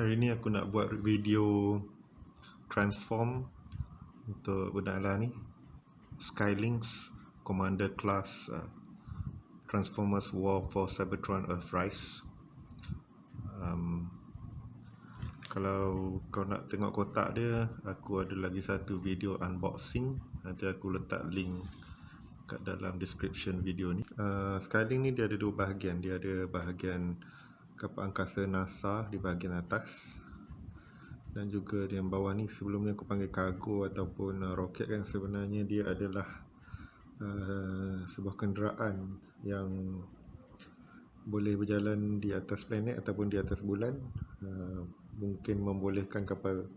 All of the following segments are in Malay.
Hari ni aku nak buat video transform untuk benda ni. Skylinks Commander Class uh, Transformers War for Cybertron Earthrise. Um, Kalau kau nak tengok kotak dia Aku ada lagi satu video unboxing. Nanti aku letak link kat dalam description video ni. Uh, Skylink ni dia ada dua bahagian. Dia ada bahagian kapal angkasa NASA di bahagian atas. Dan juga di bawah ni sebelum ni aku panggil kargo ataupun uh, roket kan. Sebenarnya dia adalah uh, sebuah kenderaan yang boleh berjalan di atas planet ataupun di atas bulan. Uh, mungkin membolehkan kapal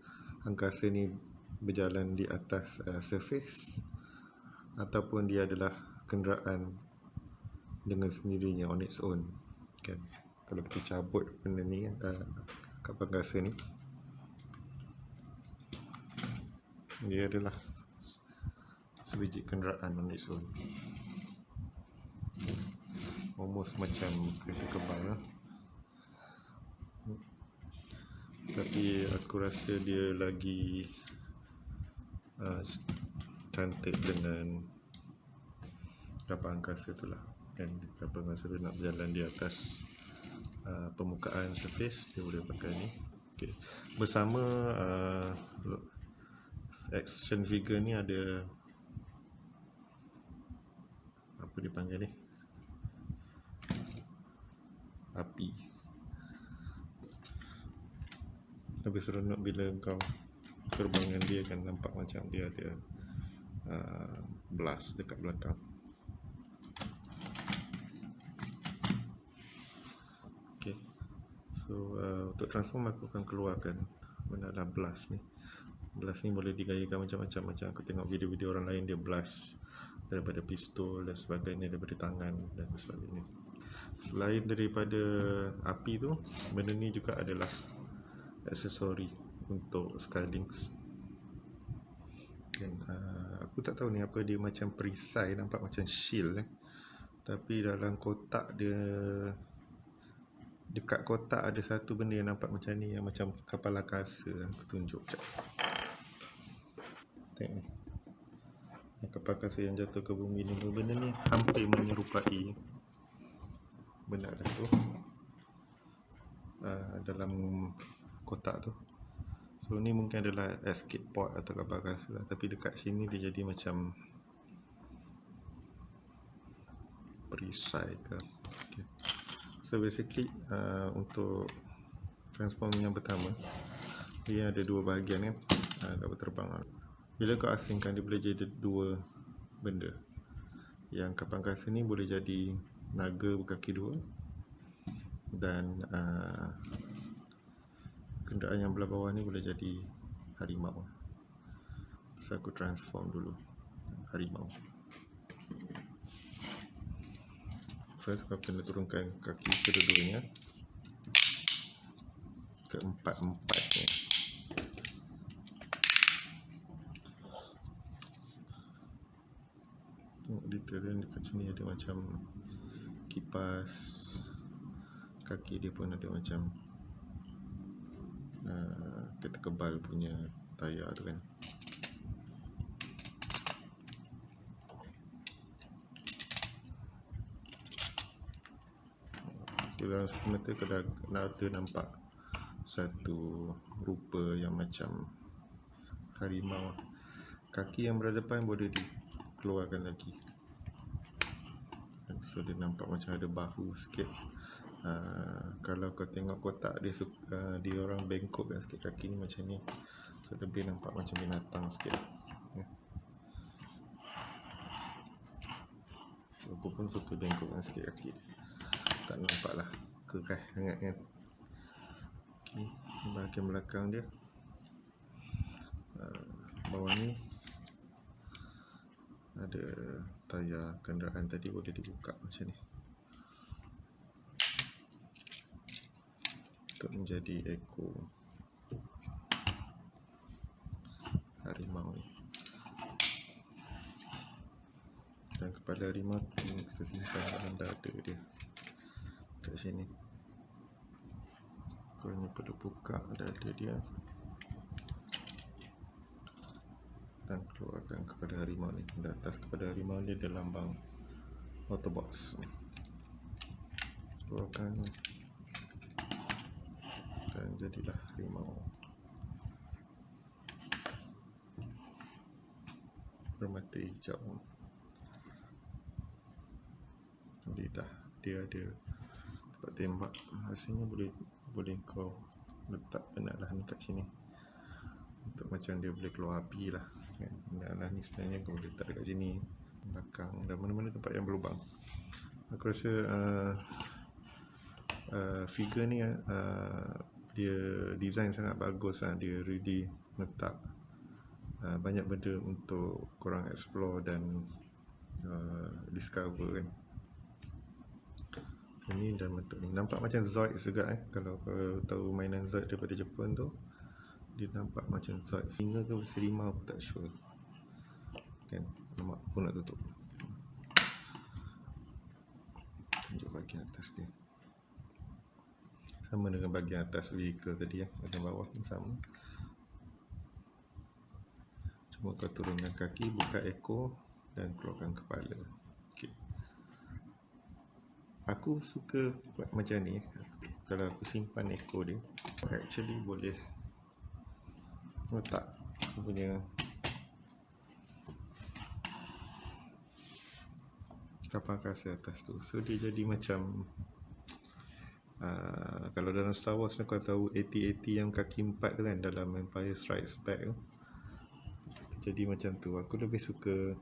angkasa ni berjalan di atas uh, surface ataupun dia adalah kenderaan dengan sendirinya on its own kan kalau kita cabut benda ni uh, kapal gasa ni dia adalah sebiji kenderaan on its own almost macam kereta kebal lah. tapi aku rasa dia lagi uh, cantik dengan kapal angkasa tu lah kan kapal angkasa tu nak berjalan di atas uh, permukaan surface dia boleh pakai ni. Okay. bersama uh, action figure ni ada apa dipanggil ni? Api. Lebih seronok bila kau terbang dengan dia kan nampak macam dia ada uh, blast dekat belakang So uh, untuk transform aku akan keluarkan benda dalam blast ni. Blast ni boleh digayakan macam-macam macam aku tengok video-video orang lain dia blast daripada pistol dan sebagainya daripada tangan dan sebagainya. Selain daripada api tu, benda ni juga adalah aksesori untuk Skylinks. Dan uh, aku tak tahu ni apa dia macam perisai nampak macam shield eh. Tapi dalam kotak dia dekat kotak ada satu benda yang nampak macam ni yang macam kapal angkasa aku tunjuk jap tengok kapal angkasa yang jatuh ke bumi ni. Benda ni hampir menyerupai benda dah tu. Uh, dalam kotak tu. So ni mungkin adalah escape pod atau kapal angkasa lah. tapi dekat sini dia jadi macam perisai ke. Okay. So basically uh, untuk transform yang pertama dia ada dua bahagian kan uh, kapal terbang bila kau asingkan dia boleh jadi dua benda. Yang kapal angkasa ni boleh jadi naga berkaki dua dan uh, kenderaan yang belah bawah ni boleh jadi harimau. So aku transform dulu harimau first kau kena turunkan kaki kedua-duanya. Keempat-empatnya tengok detail dia dekat sini ada macam kipas. Kaki dia pun ada macam uh, kereta kebal punya tayar tu kan dalam semata kena, kena ada nampak satu rupa yang macam harimau. Kaki yang berada depan boleh dikeluarkan lagi. So dia nampak macam ada bahu sikit. Uh, kalau kau tengok kotak dia suka, uh, dia orang bengkokkan sikit kaki ni macam ni. So lebih nampak macam binatang sikit. Ya. aku pun suka bengkokkan sikit kaki tak nampak lah. Keras sangat kan. Ok bahagian belakang dia. Uh, bawah ni ada tayar kenderaan tadi boleh dibuka macam ni. Untuk menjadi ekor harimau ni. Dan kepala harimau kita simpan dalam dada dia kat sini. Aku hanya perlu buka dada dia. Dan keluarkan kepada harimau ni. Di atas kepada harimau ni ada lambang Autobots keluarkan. Dan jadilah harimau. Bermata hijau. Lidah dia ada tempat tembak. Rasanya boleh boleh kau letak penatlah ni kat sini. Untuk macam dia boleh keluar api lah kan. Penatlah ni sebenarnya kau boleh letak dekat sini belakang dan mana-mana tempat yang berlubang. Aku rasa uh, uh, figure ni uh, dia design sangat bagus lah. Dia really letak uh, banyak benda untuk korang explore dan uh, discover kan ini dah bentuk nampak macam Zoid juga eh? Kalau kau tahu mainan Zoid daripada Jepun tu dia nampak macam Zoid. Singa ke serimau aku tak sure. Kan? Nampak? Aku nak tutup. Tunjuk bahagian atas dia. Sama dengan bahagian atas vehicle tadi ya bahagian bawah pun sama. Cuma kau turunkan kaki buka ekor dan keluarkan kepala aku suka macam ni. Kalau aku simpan ekor dia actually boleh letak aku punya kapal kasar atas tu. So dia jadi macam uh, kalau dalam Star Wars kau tahu AT-AT yang kaki empat tu kan dalam Empire Strikes Back tu. Jadi macam tu. Aku lebih suka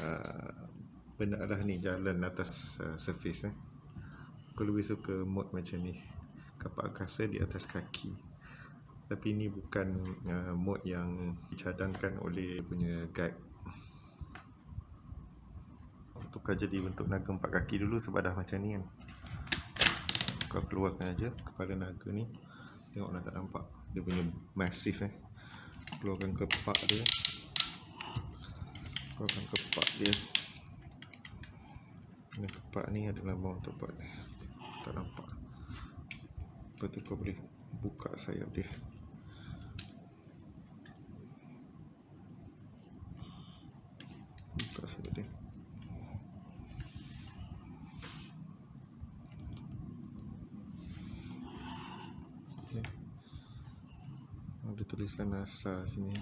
uh, benda lah ni jalan atas uh, surface eh. Aku lebih suka mod macam ni. Kapal angkasa di atas kaki. Tapi ni bukan uh, mod yang dicadangkan oleh punya guide. Tukar jadi bentuk naga empat kaki dulu sebab dah macam ni kan. Kau keluarkan aja kepala naga ni. Tengoklah tak nampak. Dia punya massive eh. Keluarkan kepak dia. Keluarkan kepak dia ni kepak ni adalah bawang tepat tak nampak. Lepas tu kau boleh buka sayap dia. Buka sayap dia. Okay. ada tulisan NASA sini.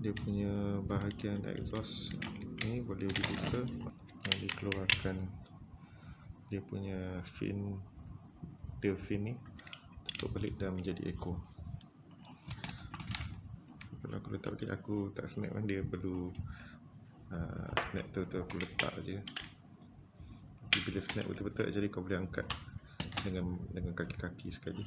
Dia punya bahagian exhaust ni boleh dibuka yang dikeluarkan. Dia punya fin tail fin ni tutup balik dan menjadi ekor kalau aku letak balik aku tak snap kan dia perlu uh, snap tu tu aku letak je. Tapi bila snap betul-betul jadi kau boleh angkat dengan dengan kaki-kaki sekali.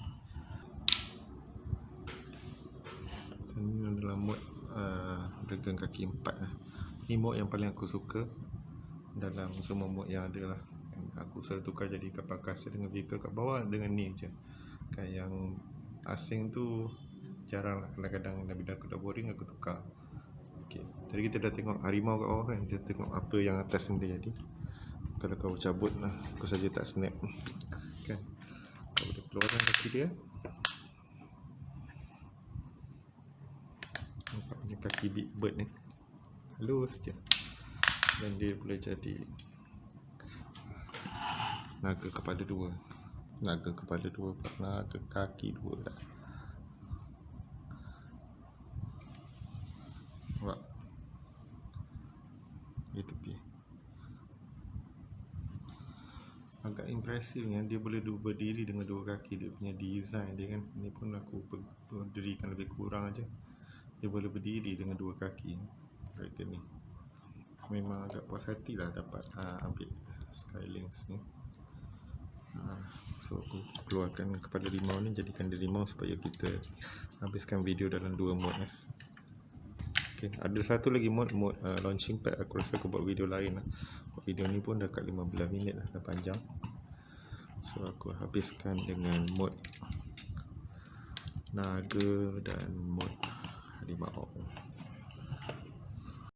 Ini adalah mod uh, dengan kaki empat lah. ni mod yang paling aku suka dalam semua mod yang ada lah. Aku selalu tukar jadi kapal kasar dengan vehicle kat bawah dengan ni je. Kan yang asing tu jarang lah. Kadang-kadang bila aku dah boring aku tukar. Ok tadi kita dah tengok harimau kat bawah kan. Kita tengok apa yang atas ni jadi. Kalau kau cabut lah aku saja tak snap. Kan? Kau boleh keluarkan kaki dia. Nampak macam kaki big bird ni. Halus je dan dia boleh jadi naga kepala dua. Naga kepala dua naga kaki dua dah nampak di tepi. Agak impresif yang dia boleh berdiri dengan dua kaki. Dia punya design dia kan ni pun aku berdirikan lebih kurang aja. Dia boleh berdiri dengan dua kaki. Dragon ni memang agak puas hati lah dapat uh, ambil Skylinks ni uh, so aku keluarkan kepada limau ni jadikan dia limau supaya kita habiskan video dalam dua mod eh. Okay, ada satu lagi mod mod uh, launching pad aku rasa aku buat video lain lah. video ni pun dekat 15 minit lah dah panjang so aku habiskan dengan mod naga dan mod harimau